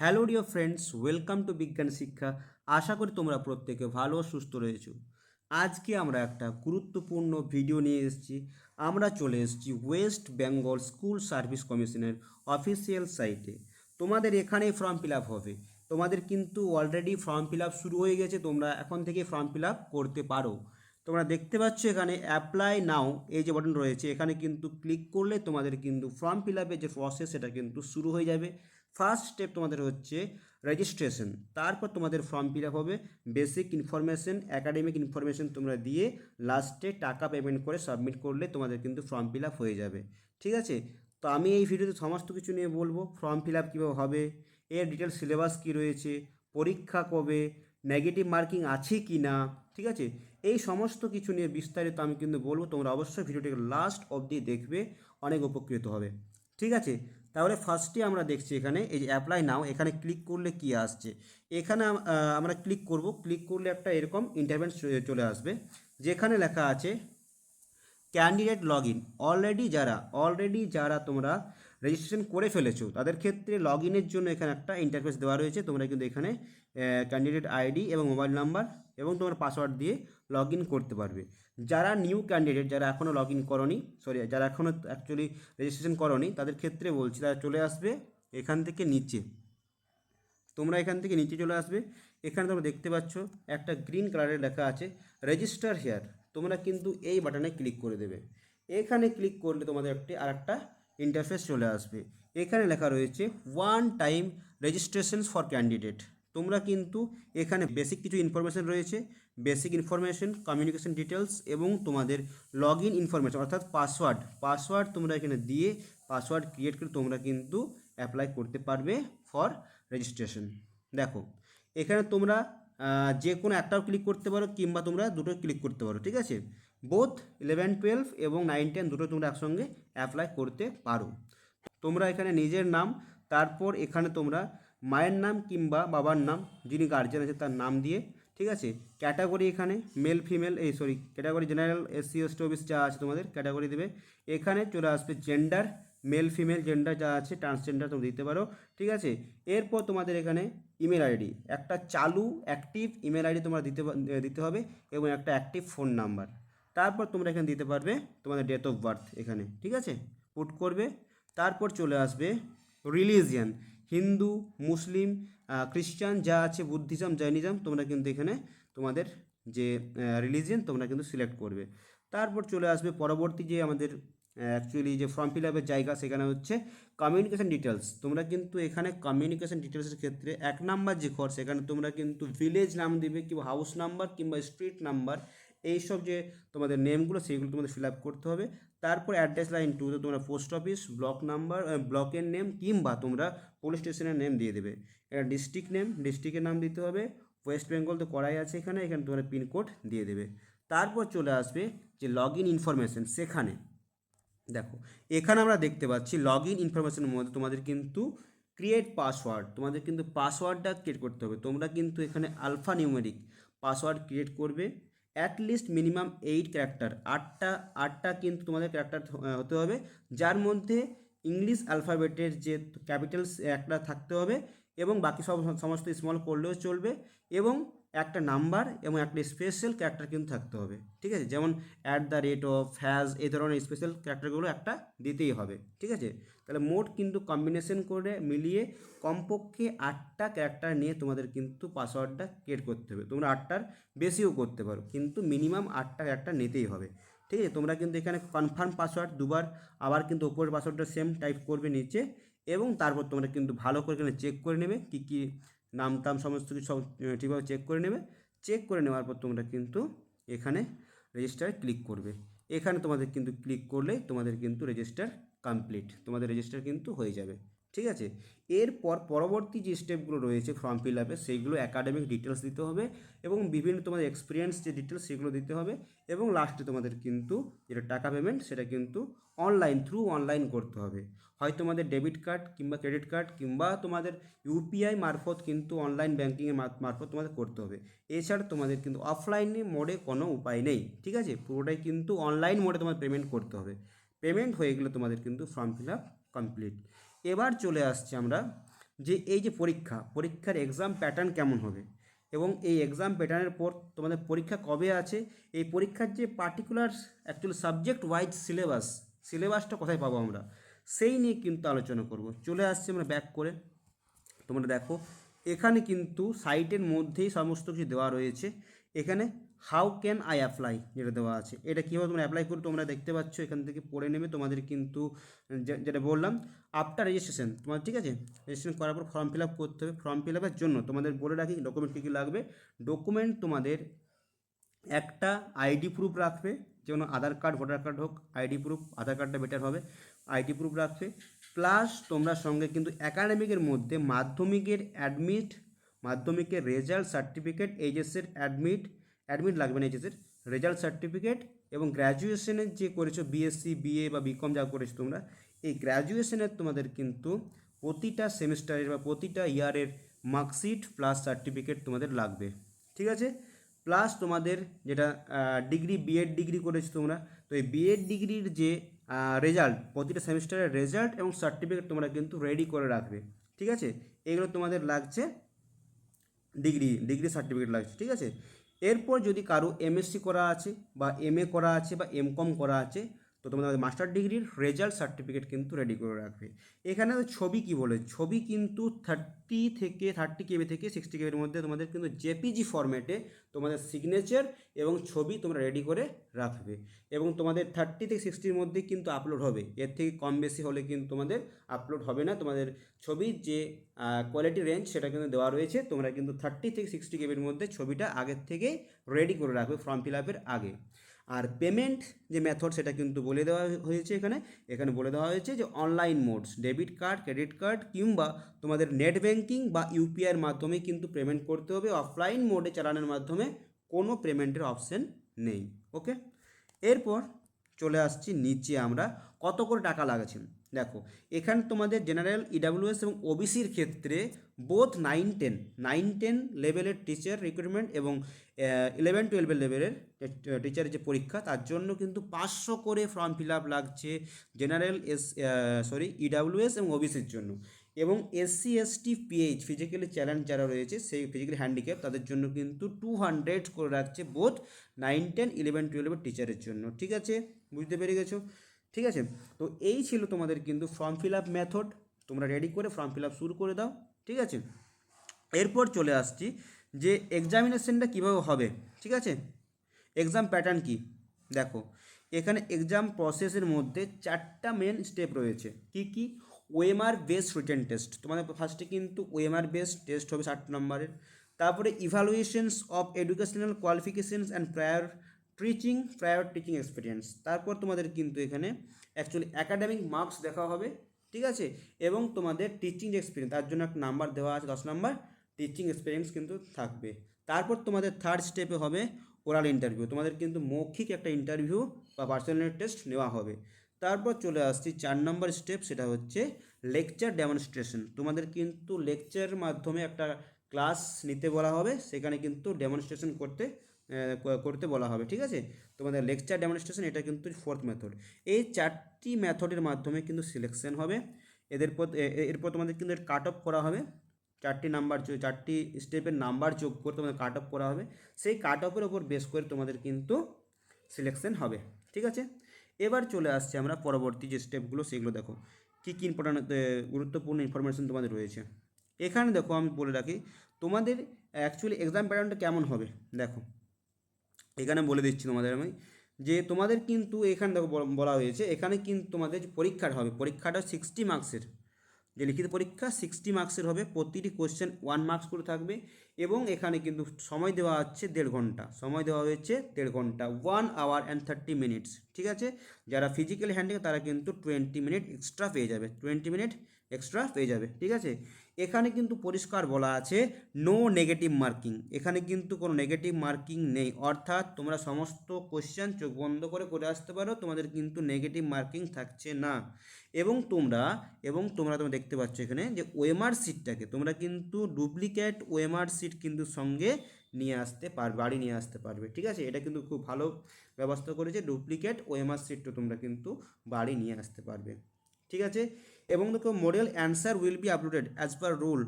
Hello dear friends, welcome to Bigyan Shiksha. আশা করি তোমরা প্রত্যেকে ভালো সুস্থ রয়েছো। আজকে আমরা একটা গুরুত্বপূর্ণ ভিডিও নিয়ে এসেছি। আমরা চলে এসেছি ওয়েস্ট বেঙ্গল স্কুল সার্ভিস কমিশনের অফিসিয়াল সাইটে। তোমাদের এখানেই ফর্ম ফিল আপ হবে। তোমাদের কিন্তু অলরেডি ফর্ম ফিল আপ শুরু হয়ে গেছে, তোমরা এখন থেকে ফর্ম ফিল আপ করতে পারো। তোমরা দেখতে পাচ্ছ এখানে অ্যাপ্লাই নাও এই যে বাটন রয়েছে, এখানে কিন্তু ক্লিক করলে তোমাদের কিন্তু ফর্ম ফিল আপের যে প্রসেস সেটা কিন্তু শুরু হয়ে যাবে। ফার্স্ট স্টেপ তোমাদের হচ্ছে রেজিস্ট্রেশন তারপর তোমাদের ফর্ম ফিল হবে বেসিক ইনফরমেশন একাডেমিক ইনফরমেশন তোমরা দিয়ে লাস্টে টাকা পেমেন্ট করে সাবমিট করলে তোমাদের কিন্তু ফর্ম ফিল হয়ে যাবে। ঠিক আছে? তো আমি এই ভিডিওতে সমস্ত কিছু নিয়ে বলব ফর্ম ফিল আপ কীভাবে হবে, এর ডিটেল সিলেবাস কী রয়েছে, পরীক্ষা কবে নেগেটিভ মার্কিং আছে কি না, ঠিক আছে? এই সমস্ত কিছু নিয়ে বিস্তারিত আমি কিন্তু বলব, তোমরা অবশ্যই ভিডিওটিকে লাস্ট অবধি দেখবে, অনেক উপকৃত হবে। ঠিক আছে? তাহলে ফার্স্টে আমরা দেখছি এখানে, এই যে অ্যাপ্লাই নাও এখানে ক্লিক করলে কি আসছে? এখানে আমরা ক্লিক করব ক্লিক করলে একটা এরকম ইন্টারভেন্স চলে আসবে, যেখানে লেখা আছে ক্যান্ডিডেট লগ ইন অলরেডি যারা অলরেডি যারা তোমরা রেজিস্ট্রেশন করে ফেলেছো, তাদের ক্ষেত্রে লগ ইনের জন্য এখানে একটা ইন্টারফেস দেওয়া রয়েছে। তোমরা কিন্তু এখানে ক্যান্ডিডেট আইডি এবং মোবাইল নাম্বার এবং তোমার পাসওয়ার্ড দিয়ে লগ ইন করতে পারবে। যারা নিউ ক্যান্ডিডেট যারা এখনও লগ ইন করনি সরি যারা এখনও অ্যাকচুয়ালি রেজিস্ট্রেশন করনি, তাদের ক্ষেত্রে বলছি, তারা চলে আসবে এখান থেকে নিচে। তোমরা এখান থেকে নিচে চলে আসবে, এখানে তোমরা দেখতে পাচ্ছ একটা গ্রিন কালারের লেখা আছে রেজিস্টার হেয়ার তোমরা কিন্তু এই বাটনে ক্লিক করে দেবে। এখানে ক্লিক করলে তোমাদের একটি আর একটা ইন্টারফেস চলে আসবে। এখানে লেখা রয়েছে one time registration for candidate তোমরা কিন্তু এখানে বেসিক কিছু ইনফরমেশন রয়েছে বেসিক ইনফরমেশন কমিউনিকেশন ডিটেলস এবং তোমাদের লগ ইন ইনফরমেশন অর্থাৎ পাসওয়ার্ড পাসওয়ার্ড তোমরা এখানে দিয়ে পাসওয়ার্ড ক্রিয়েট করে তোমরা কিন্তু অ্যাপ্লাই করতে পারবে ফর রেজিস্ট্রেশন দেখো, এখানে তোমরা যে কোনো একটাও ক্লিক করতে পারো কিংবা তোমরা দুটো ক্লিক করতে পারো, ঠিক আছে? বোথ ইলেভেন টুয়েলভ এবং নাইন টেন দুটো তোমরা একসঙ্গে অ্যাপ্লাই করতে পারো। তোমরা এখানে নিজের নাম, তারপর এখানে তোমরা মায়ের নাম কিংবা বাবার নাম, যিনি গার্জেন আছে তার নাম দিয়ে, ঠিক আছে? ক্যাটাগরি এখানে মেল ফিমেল এই sorry category general SC ST OBC যা আছে তোমাদের ক্যাটাগরি দেবে। এখানে চলে আসবে জেন্ডার মেল ফিমেল জেন্ডার যা আছে ট্রান্সজেন্ডার তোমরা দিতে পারো, ঠিক আছে? এরপর তোমাদের এখানে ইমেল আইডি একটা চালু অ্যাক্টিভ ইমেল আইডি তোমরা দিতে দিতে হবে এবং একটা অ্যাক্টিভ ফোন নাম্বার তারপর তোমরা এখানে দিতে পারবে তোমাদের ডেট অফ বার্থ এখানে, ঠিক আছে? পুট করবে, তারপর চলে আসবে রিলিজিয়ান হিন্দু, মুসলিম খ্রিস্টান, যা আছে বুদ্ধিজম, জৈনিজম, তোমরা কিন্তু এখানে তোমাদের যে রিলিজিয়ান তোমরা কিন্তু সিলেক্ট করবে। তারপর চলে আসবে পরবর্তী যে আমাদের অ্যাকচুয়ালি যে ফর্ম ফিল আপের জায়গা, সেখানে হচ্ছে কমিউনিকেশন ডিটেলস তোমরা কিন্তু এখানে কমিউনিকেশন ডিটেলসের ক্ষেত্রে এক নাম্বার যে ঘর, সেখানে তোমরা কিন্তু ভিলেজ নাম দিবে, কিংবা হাউস নাম্বার কিংবা স্ট্রিট নাম্বার এইসব যে তোমাদের নেমগুলো, সেইগুলো তোমাদের ফিল আপ করতে হবে। তারপর অ্যাড্রেস লাইন টুতে তোমরা পোস্ট অফিস ব্লক নাম্বার ব্লকের নেম কিংবা তোমরা পুলিশ স্টেশনের নেম দিয়ে দেবে। এটা ডিস্ট্রিক্ট নেম ডিস্ট্রিক্টের নাম দিতে হবে। ওয়েস্ট বেঙ্গল তো করাই আছে এখানে এখানে তোমরা পিনকোড দিয়ে দেবে। তারপর চলে আসবে যে লগ ইন ইনফরমেশন সেখানে। দেখো, এখানে আমরা দেখতে পাচ্ছি লগ ইন ইনফরমেশনের মধ্যে তোমাদের কিন্তু ক্রিয়েট পাসওয়ার্ড তোমাদের কিন্তু পাসওয়ার্ডটা ক্রিয়েট করতে হবে। তোমরা কিন্তু এখানে আলফা নিউমেরিক পাসওয়ার্ড ক্রিয়েট করবে। At least minimum eight character আটটা আটটা কিন্তু তোমাদের ক্যারেক্টার হতে হবে। যার মধ্যে ইংলিশ অ্যালফাবেটের যে ক্যাপিটালস একটা থাকতে হবে এবং বাকি সব, সমস্ত স্মল করলেও চলবে এবং একটা নাম্বার এবং একটা স্পেশাল ক্যারেক্টার কিন্তু থাকতে হবে, ঠিক আছে? যেমন at the rate of hash এই ধরনের স্পেশাল ক্যারেক্টারগুলো একটা দিতেই হবে, ঠিক আছে? তাহলে মোট কিন্তু কম্বিনেশন করে মিলিয়ে কমপক্ষে আটটা ক্যারেক্টার নিয়ে তোমাদের কিন্তু পাসওয়ার্ডটা ক্রিয়েট করতে হবে। তোমরা আটটার বেশিও করতে পারো, কিন্তু মিনিমাম আটটা ক্যারেক্টার নিতেই হবে, ঠিক আছে? তোমরা কিন্তু এখানে কনফার্ম পাসওয়ার্ড দুবার, আবার কিন্তু ওপরের পাসওয়ার্ডটা সেম টাইপ করবে নিচে, এবং তারপর তোমরা কিন্তু ভালো করে এখানে চেক করে নেবে কী কী নাম টাম সমস্ত কিছু ঠিকভাবে চেক করে নেবে। চেক করে নেওয়ার পর তোমরা কিন্তু এখানে রেজিস্টারে ক্লিক করবে। এখানে তোমাদের কিন্তু ক্লিক করলে তোমাদের কিন্তু রেজিস্টার কমপ্লিট তোমাদের রেজিস্টার কিন্তু হয়ে যাবে। ঠিক আছে? এরপর পরবর্তী যে স্টেপগুলো রয়েছে ফর্ম ফিল আপে সেইগুলো একাডেমিক ডিটেলস দিতে হবে এবং বিভিন্ন তোমাদের এক্সপিরিয়েন্স যে ডিটেলস সেগুলো দিতে হবে এবং লাস্টে তোমাদের কিন্তু যেটা টাকা পেমেন্ট সেটা কিন্তু অনলাইন থ্রু অনলাইন করতে হবে। হয় তোমাদের ডেবিট কার্ড কিংবা ক্রেডিট কার্ড কিংবা তোমাদের ইউপিআই মারফত কিন্তু অনলাইন ব্যাঙ্কিংয়ের মারফত তোমাদের করতে হবে। এছাড়া তোমাদের কিন্তু অফলাইনে মোডে কোনো উপায় নেই, ঠিক আছে? পুরোটাই কিন্তু অনলাইন মোডে তোমার পেমেন্ট করতে হবে। পেমেন্ট হয়ে গেলে তোমাদের কিন্তু ফর্ম ফিল আপ কমপ্লিট এবার চলে আসছে আমরা যে এই যে পরীক্ষা, পরীক্ষার এক্সাম প্যাটার্ন কেমন হবে? এবং এই এক্সাম প্যাটার্নের পর তোমাদের পরীক্ষা কবে আছে? এই পরীক্ষার যে particular actually subject wise syllabus সিলেবাসটা কোথায় পাবো আমরা? সেই নিয়ে কিন্তু আলোচনা করব। চলে আসছি আমরা ব্যাক করে। তোমরা দেখো, এখানে কিন্তু সাইটের মধ্যেই সমস্ত কিছু দেওয়া রয়েছে। এখানে হাউ ক্যান আই অ্যাপ্লাই যেটা দেওয়া আছে। এটা কীভাবে তোমরা অ্যাপ্লাই করে, তোমরা দেখতে পাচ্ছ, এখান থেকে পড়ে নেবে। তোমাদের কিন্তু যেটা বললাম আফটার রেজিস্ট্রেশন তোমার ঠিক আছে? রেজিস্ট্রেশন করার পর ফর্ম ফিল আপ করতে হবে। ফর্ম ফিল আপের জন্য তোমাদের বলে রাখি ডকুমেন্ট কী কী লাগবে? ডকুমেন্ট তোমাদের একটা আইডি প্রুফ রাখবে। যেমন আধার কার্ড ভোটার কার্ড হোক আইডি প্রুফ আধার কার্ডটা বেটার হবে। আইডি প্রুফ রাখবে। প্লাস তোমরা সঙ্গে কিন্তু একাডেমিকের মধ্যে মাধ্যমিকের অ্যাডমিট মাধ্যমিকের রেজাল্ট সার্টিফিকেট এইচএসের অ্যাডমিট অ্যাডমিট লাগবে না এইচএসের রেজাল্ট সার্টিফিকেট এবং গ্র্যাজুয়েশনের যে করেছ বিএসসি বিএ বা বিকম যা করেছ তোমরা, এই গ্র্যাজুয়েশনের তোমাদের কিন্তু প্রতিটা সেমিস্টারের বা প্রতিটা ইয়ারের মার্কশিট প্লাস সার্টিফিকেট তোমাদের লাগবে। ঠিক আছে? প্লাস তোমাদের যেটা ডিগ্রি বিএড ডিগ্রি করেছ তোমরা, তো এই বিএড ডিগ্রির যে রেজাল্ট, প্রতিটা সেমিস্টারের রেজাল্ট এবং সার্টিফিকেট তোমরা কিন্তু রেডি করে রাখবে। ঠিক আছে? এগুলো তোমাদের লাগছে, ডিগ্রি ডিগ্রি সার্টিফিকেট লাগছে। ঠিক আছে? এরপর যদি কারও এমএসসি করা আছে বা এমএ করা আছে বা এমকম করা আছে তো তোমাদের মাস্টার ডিগ্রির রেজাল্ট সার্টিফিকেট কিন্তু রেডি করে রাখবে। এখানে ছবি কি বলে? ছবি কিন্তু থার্টি থেকে থার্টি কেবি থেকে সিক্সটি কেবির মধ্যে তোমাদের কিন্তু জেপিজি ফরম্যাটে তোমাদের সিগনেচার এবং ছবি তোমরা রেডি করে রাখবে। এবং তোমাদের থার্টি থেকে সিক্সটির মধ্যে কিন্তু আপলোড হবে। এর থেকে কম বেশি হলে কিন্তু তোমাদের আপলোড হবে না। তোমাদের ছবির যে কোয়ালিটি রেঞ্জ সেটা কিন্তু দেওয়া রয়েছে। তোমরা কিন্তু থার্টি থেকে সিক্সটি কেবির মধ্যে ছবিটা আগের থেকে রেডি করে রাখবে ফর্ম ফিল আপের আগে। আর পেমেন্ট যে মেথড সেটা কিন্তু বলে দেওয়া হয়েছে এখানে। এখানে বলে দেওয়া হয়েছে যে online modes debit card credit card কিংবা তোমাদের নেট ব্যাঙ্কিং বা ইউপিআইয়ের মাধ্যমে কিন্তু পেমেন্ট করতে হবে। অফলাইন মোডে চালানোর মাধ্যমে কোনো পেমেন্টের অপশন নেই ওকে এরপর চলে আসছি নিচে আমরা। কত করে টাকা লাগাচ্ছেন? দেখো, এখানে তোমাদের জেনারেল ইডাব্লিউএস এবং ওবিসির ক্ষেত্রে both nine ten nine ten লেভেলের টিচার রিক্রুটমেন্ট এবং ইলেভেন টুয়েলভের লেভেলের টিচারের যে পরীক্ষা, তার জন্য কিন্তু পাঁচশো করে ফর্ম ফিল আপ লাগছে জেনারেল এস সরি ইডাব্লিউএস এবং ওবিসির জন্য। এবং SC ST PH physically challenge যারা রয়েছে, সেই ফিজিক্যালি হ্যান্ডিক্যাপ তাদের জন্য কিন্তু টু হান্ড্রেড করে রাখছে বোথ নাইন টেন ইলেভেন টুয়েলভের টিচারের জন্য। ঠিক আছে? বুঝতে পেরে গেছো? ঠিক আছে? তো এই ছিল তোমাদের কিন্তু ফর্ম ফিল আপ মেথড তোমরা রেডি করে ফর্ম ফিল আপ শুরু করে দাও, ঠিক আছে? এরপর চলে আসছি যে এক্সামিনেশনটা কীভাবে হবে, ঠিক আছে? এক্সাম প্যাটার্ন কি? দেখো, এখানে এক্সাম প্রসেসের মধ্যে চারটা মেন স্টেপ রয়েছে। কি কি? ওএমআর বেস রিটেন টেস্ট তোমাদের ফার্স্টে কিন্তু ওএমআর বেস টেস্ট হবে ষাট নম্বরের। তারপরে evaluations of educational qualifications and prior teaching prior teaching experience তারপর তোমাদের কিন্তু এখানে অ্যাকচুয়ালি অ্যাকাডেমিক মার্কস দেখা হবে, ঠিক আছে? এবং তোমাদের টিচিং এক্সপিরিয়েন্স তার জন্য একটা নাম্বার দেওয়া আছে, দশ নাম্বার টিচিং এক্সপিরিয়েন্স কিন্তু থাকবে। তারপর তোমাদের থার্ড স্টেপে হবে ওরাল ইন্টারভিউ তোমাদের কিন্তু মৌখিক একটা ইন্টারভিউ বা পার্সোনাল টেস্ট নেওয়া হবে। তারপর চলে আসছি চার নম্বর স্টেপ সেটা হচ্ছে লেকচার ডেমনস্ট্রেশন তোমাদের কিন্তু লেকচারের মাধ্যমে একটা ক্লাস নিতে বলা হবে, সেখানে কিন্তু ডেমনস্ট্রেশন করতে করতে বলা হবে, ঠিক আছে? তোমাদের লেকচার ডেমনস্ট্রেশন এটা কিন্তু ফোর্থ মেথড এই চারটি মেথডের মাধ্যমে কিন্তু সিলেকশন হবে। এদের পর এরপর তোমাদের কিন্তু কাট অফ করা হবে। চারটি নাম্বার চারটি স্টেপের নাম্বার যোগ করে তোমাদের কাট অফ করা হবে। সেই কাট অফের ওপর বেস করে তোমাদের কিন্তু সিলেকশন হবে, ঠিক আছে? এবার চলে আসছে আমরা পরবর্তী যে স্টেপগুলো সেগুলো দেখো। কী কী ইম্পর্টেন্ট গুরুত্বপূর্ণ ইনফরমেশন তোমাদের রয়েছে। এখানে দেখো আমি বলে রাখি, তোমাদের অ্যাকচুয়ালি এক্সাম প্যাটার্নটা কেমন হবে? দেখো। এখানে বলে দিচ্ছি তোমাদের আমি, যে তোমাদের কিন্তু এখানে দেখো বল- হয়েছে, এখানে কিন্তু তোমাদের যে পরীক্ষাটা হবে, পরীক্ষাটা সিক্সটি মার্কসের যে লিখিত পরীক্ষা সিক্সটি মার্কসের হবে, প্রতিটি কোশ্চেন ওয়ান মার্কস করে থাকবে এবং এখানে কিন্তু সময় দেওয়া হচ্ছে দেড় ঘণ্টা, সময় দেওয়া হয়েছে দেড় ঘণ্টা one hour and thirty minutes ঠিক আছে? যারা ফিজিক্যাল হ্যান্ডিক্যাপ তারা কিন্তু টোয়েন্টি মিনিট এক্সট্রা পেয়ে যাবে টোয়েন্টি মিনিট এক্সট্রা পেয়ে যাবে, ঠিক আছে? এখানে কিন্তু পরিষ্কার বলা আছে নো নেগেটিভ মার্কিং এখানে কিন্তু কোনো নেগেটিভ মার্কিং নেই। অর্থাৎ তোমরা সমস্ত কোশ্চেন চোখ বন্ধ করে করে আসতে পারো, তোমাদের কিন্তু নেগেটিভ মার্কিং থাকছে না। এবং তোমরা এবং তোমরা তোমরা দেখতে পাচ্ছ এখানে যে ওএমআর সিটটাকে তোমরা কিন্তু ডুপ্লিকেট ওএমআর সিট কিন্তু সঙ্গে নিয়ে আসতে পারবে বাড়ি নিয়ে আসতে পারবে, ঠিক আছে? এটা কিন্তু খুব ভালো ব্যবস্থা করেছে ডুপ্লিকেট ওএমআর সিটটা তোমরা কিন্তু বাড়ি নিয়ে আসতে পারবে। ঠিক আছে? এবং দেখো model answer will be uploaded as per rule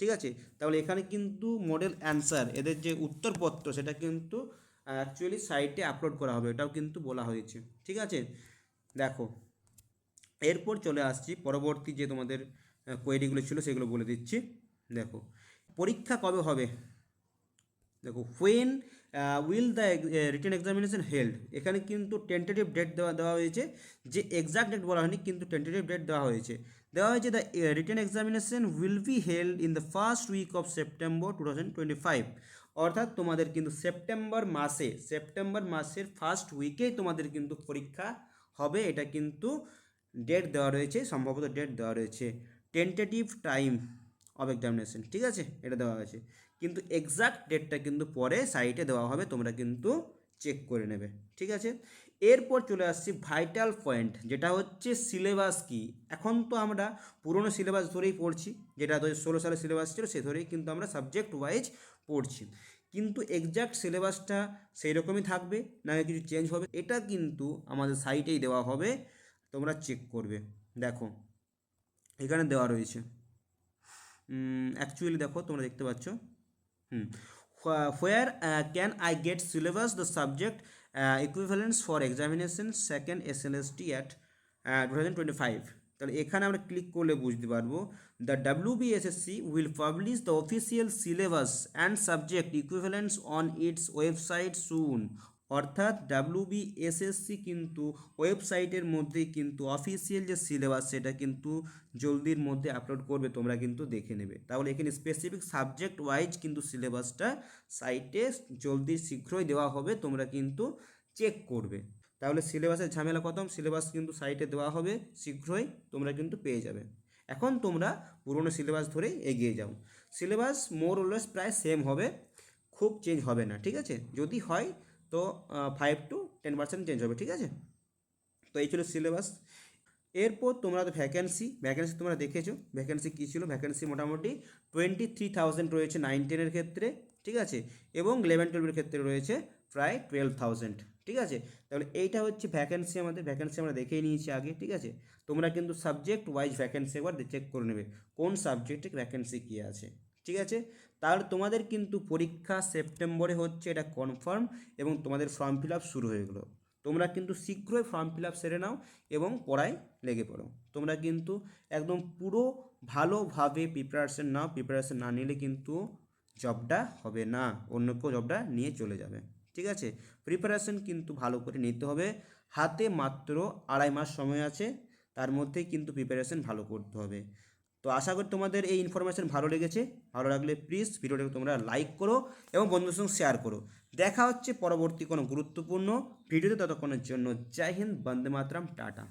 ঠিক আছে? তাহলে এখানে কিন্তু মডেল অ্যান্সার এদের যে উত্তরপত্র, সেটা কিন্তু অ্যাকচুয়ালি সাইটে আপলোড করা হবে, এটাও কিন্তু বলা হয়েছে। ঠিক আছে? দেখো, এরপর চলে আসছি, পরবর্তী যে তোমাদের কোয়েরিগুলো ছিল, সেগুলো বলে দিচ্ছি। দেখো, পরীক্ষা কবে হবে? দেখো when will the written examination held এখানে কিন্তু টেন্টেটিভ ডেট দেওয়া দেওয়া হয়েছে। যে এক্সাক্ট ডেট বলা হয়নি, কিন্তু টেন্টেটিভ ডেট দেওয়া হয়েছে। দেওয়া হয়েছে the written examination will be held in the first week of September two thousand twenty five অর্থাৎ তোমাদের কিন্তু সেপ্টেম্বর মাসে সেপ্টেম্বর মাসের ফার্স্ট উইকেই তোমাদের কিন্তু পরীক্ষা হবে। এটা কিন্তু ডেট দেওয়া রয়েছে, সম্ভবত ডেট দেওয়া রয়েছে। টেন্টেটিভ টাইম অফ এক্সামিনেশন ঠিক আছে? এটা দেওয়া হয়েছে। কিন্তু এক্সাক্ট ডেটটা কিন্তু পরে সাইটে দেওয়া হবে, তোমরা কিন্তু চেক করে নেবে, ঠিক আছে? এরপর চলে আসছি ভাইটাল পয়েন্ট যেটা হচ্ছে সিলেবাস কি? এখন তো আমরা পুরনো সিলেবাস ধরেই পড়ছি, যেটা দু ষোলো সালের সিলেবাস ছিল, সে ধরেই কিন্তু আমরা সাবজেক্ট ওয়াইজ পড়ছি। কিন্তু এক্সাক্ট সিলেবাসটা সেই রকমই থাকবে, না কিছু চেঞ্জ হবে? এটা কিন্তু আমাদের সাইটেই দেওয়া হবে, তোমরা চেক করবে। দেখো, এখানে দেওয়া রয়েছে। অ্যাকচুয়ালি দেখো, তোমরা দেখতে পাচ্ছ। হুম where can I get syllabus the subject equivalence for examination second S L S T at two thousand twenty five তাহলে এখানে আমরা ক্লিক করলে বুঝতে পারব the W BSSC will publish the official syllabus and subject equivalence on its website soon অর্থাৎ WBSSC কিন্তু ওয়েবসাইটের মধ্যেই কিন্তু অফিসিয়াল যে সিলেবাস সেটা কিন্তু জলদির মধ্যে আপলোড করবে, তোমরা কিন্তু দেখে নেবে। তাহলে এখানে স্পেসিফিক সাবজেক্ট ওয়াইজ কিন্তু সিলেবাসটা সাইটে জলদি শীঘ্রই দেওয়া হবে, তোমরা কিন্তু চেক করবে। তাহলে সিলেবাসের ঝামেলা কত সিলেবাস কিন্তু সাইটে দেওয়া হবে, শীঘ্রই তোমরা কিন্তু পেয়ে যাবে। এখন তোমরা পুরনো সিলেবাস ধরে এগিয়ে যাও। সিলেবাস মোর ওলেস প্রায় সেম হবে, খুব চেঞ্জ হবে না, ঠিক আছে? যদি হয় তো five to ten percent change হবে, ঠিক আছে? তো এই ছিল সিলেবাস এরপর তোমরা তো ভ্যাকেন্সি ভ্যাকেন্সি তোমরা দেখেছ? ভ্যাকেন্সি কী ছিল? ভ্যাকেন্সি মোটামুটি টোয়েন্টি থ্রি থাউজেন্ড রয়েছে নাইন টেনের ক্ষেত্রে, ঠিক আছে? এবং ইলেভেন টুয়েলভের ক্ষেত্রে রয়েছে প্রায় টুয়েলভ থাউজেন্ড ঠিক আছে? তাহলে এইটা হচ্ছে ভ্যাকেন্সি আমাদের ভ্যাকেন্সি আমরা দেখেই নিয়েছি আগে, ঠিক আছে? তোমরা কিন্তু সাবজেক্ট ওয়াইজ ভ্যাকেন্সি একবার চেক করে নেবে, কোন সাবজেক্টে ভ্যাকেন্সি কী আছে? ঠিক আছে? তাহলে তোমাদের কিন্তু পরীক্ষা সেপ্টেম্বরে হচ্ছে এটা কনফার্ম এবং তোমাদের ফর্ম ফিল আপ শুরু হয়ে গেলো। তোমরা কিন্তু শীঘ্রই ফর্ম ফিল আপ সেরে নাও এবং পড়ায় লেগে পড়ো। তোমরা কিন্তু একদম পুরো ভালোভাবে প্রিপারেশন নাও প্রিপারেশন না নিলে কিন্তু জবটা হবে না। অন্য কেউ জবটা নিয়ে চলে যাবে। ঠিক আছে? প্রিপারেশন কিন্তু ভালো করে নিতে হবে। হাতে মাত্র আড়াই মাস সময় আছে। তার মধ্যেই কিন্তু প্রিপারেশন ভালো করতে হবে। তো আশা করি তোমাদের এই ইনফরমেশান ভালো লেগেছে। ভালো লাগলে প্লিজ ভিডিওটাকে তোমরা লাইক করো এবং বন্ধুর সঙ্গে শেয়ার করো। দেখা হচ্ছে পরবর্তী কোনো গুরুত্বপূর্ণ ভিডিওতে, ততক্ষণের জন্য জয় হিন্দ, বন্দে মাতরাম, টাটা।